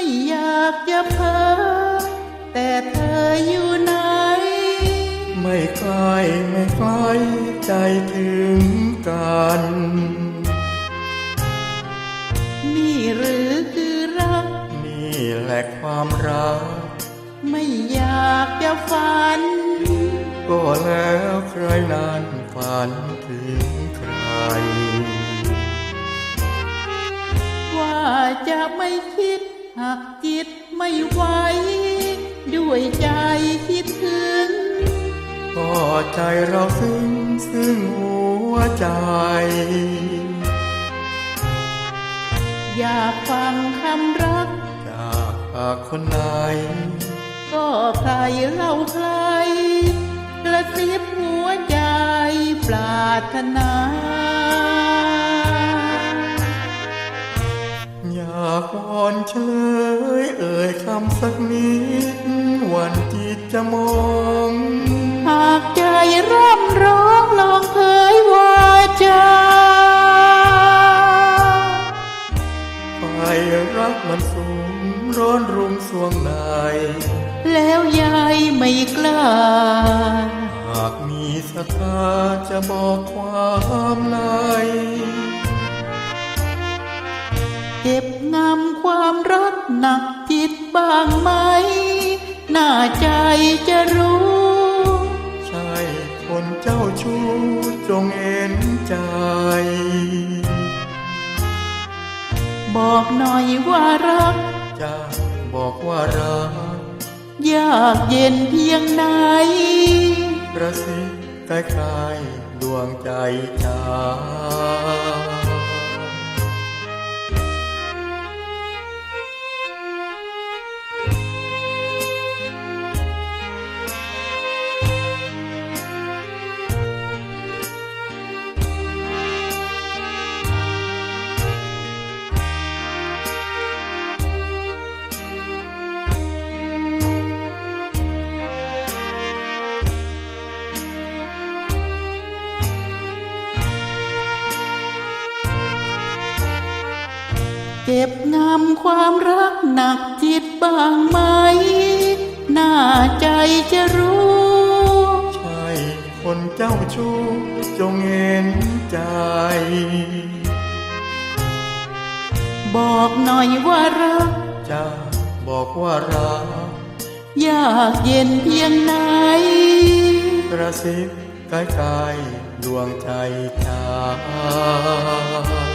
ไม่อยากจะเพ้อแต่เธออยู่ไหน ไม่ใกล้ไม่ใกล้ใจถึงกัน นี่หรือคือรัก นี่แหละความรัก ไม่อยากจะฝัน ก็แล้วใครนั้นฝันถึงใคร ว่าจะไม่คิด หากจิตไม่ไหวด้วยใจคิดถึงก็ใจเราซึ้งซึ่งหัวใจ อยากฟังคำรักจากปากคนไหน ก็ใครเล่าใครกระซิบหัวใจปรารถนา อยากวอนเฉลยเอ่ยคำสักนิดวันจิตจะมองหากใจร่ำร้องลองเผยวาจาไฟรักมันสูงร้อนรุมสวงในแล้วยายไม่างไหม หน้าใจจะรู้ ใช่คนเจ้าชู้จงเอ็นใจ บอกหน่อยว่ารัก จะบอกว่ารัก ยากเย็นเพียงไหนกระซิบใกล้ๆดวงใจจ้า เก็บงำความรักหนักจิตบ้างไหม หน้าใจจะรู้ ใช่ คนเจ้าชู้จงเห็นใจ บอกหน่อยว่ารักจะบอกว่ารัก ยากเย็นเพียงไหน กระซิบใกล้ๆดวงใจจ้า